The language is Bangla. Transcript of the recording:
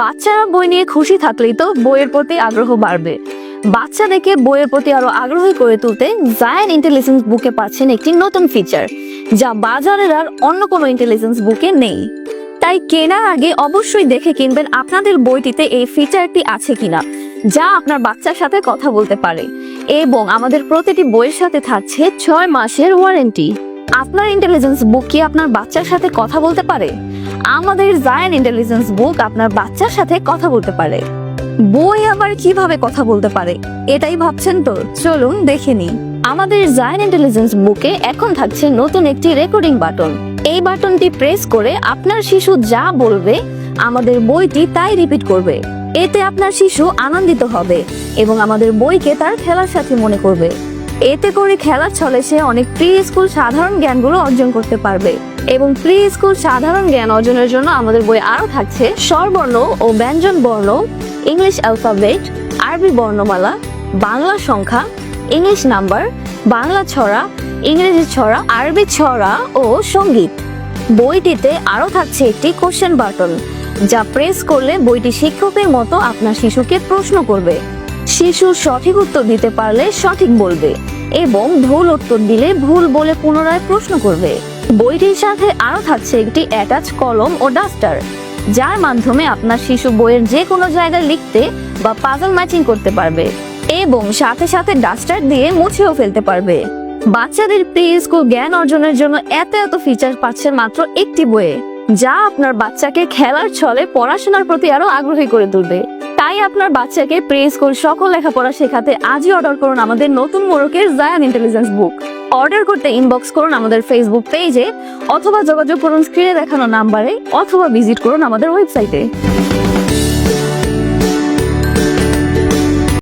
বাচ্চারা বই নিয়ে খুশি থাকলেই তো বইয়ের প্রতি আগ্রহ বাড়বে। বাচ্চা দেখে বইয়ের প্রতি আরও আগ্রহী করে তুলতে জায়ান ইন্টেলিজেন্স বুকে পাচ্ছেন একটি নতুন ফিচার যা বাজারের আর অন্য কোনো ইন্টেলিজেন্স বুকে নেই। তাই কেনার আগে অবশ্যই দেখে কিনবেন আপনাদের বইটিতে এই ফিচারটি আছে কিনা, যা আপনার বাচ্চার সাথে কথা বলতে পারে, এবং আমাদের প্রতিটি বইয়ের সাথে থাকছে ছয় মাসের ওয়ারেন্টি আপনার ইন্টেলিজেন্স বুক কি আপনার বাচ্চার সাথে কথা বলতে পারে? আমাদের জায়ান ইন্টেলিজেন্স বুক আপনার বাচ্চার সাথে কথা বলতে পারে। বই আবার কীভাবে কথা বলতে পারে? এটাই ভাবছেন তো। চলুন দেখে নিই। আমাদের জায়ান ইন্টেলিজেন্স বুকে এখন থাকছে নতুন একটি রেকর্ডিং বাটন এই বাটনটি প্রেস করে আপনার শিশু যা বলবে, আমাদের বইটি তাই রিপিট করবে। এতে আপনার শিশু আনন্দিত হবে এবং আমাদের বইকে তার খেলার সাথে মনে করবে। এতে করে খেলার ছলে সে অনেক প্রি স্কুল সাধারণ জ্ঞানগুলো অর্জন করতে পারবে। এবং প্রি স্কুল সাধারণ জ্ঞান অর্জনের জন্য আমাদের বই আরও থাকছে স্বরবর্ণ ও ব্যঞ্জন বর্ণ, ইংলিশ অ্যালফাবেট আরবি বর্ণমালা, বাংলা সংখ্যা, ইংলিশ নাম্বার, বাংলা ছড়া, ইংরেজি ছড়া, আরবি ছড়া ও সংগীত। বইটিতে আরও থাকছে একটি কোশ্চেন বাটন যা প্রেস করলে বইটি শিক্ষকের মতো আপনার শিশুকে প্রশ্ন করবে। শিশু সঠিক উত্তর দিতে পারলে সঠিক বলবে এবং ভুল উত্তর দিলে ভুল বলে পুনরায় প্রশ্ন করবে। বইটির সাথে আরও থাকছে একটি অ্যাটাচ কলম ও ডাস্টার যার মাধ্যমে আপনার শিশু বইয়ের যে কোনো জায়গায় লিখতে বা পাজল ম্যাচিং করতে পারবে এবং সাথে সাথে ডাস্টার দিয়ে মুছেও ফেলতে পারবে। বাচ্চাদের প্রি স্কুল জ্ঞান অর্জনের জন্য এত এত ফিচার পাচ্ছেন মাত্র একটি বইয়ে, যা আপনার বাচ্চাকে খেলার ছলে পড়াশোনার প্রতি আরও আগ্রহী করে তুলবে। তাই আপনার বাচ্চাকে প্রে স্কুল সকল লেখাপড়া শেখাতে আজই অর্ডার করুন আমাদের নতুন মোড়কের জায়ান ইন্টেলিজেন্স বুক অর্ডার করতে ইনবক্স করুন আমাদের ফেসবুক পেজে অথবা যোগাযোগ করুন স্ক্রিনে দেখানো নাম্বারে অথবা ভিজিট করুন আমাদের ওয়েবসাইটে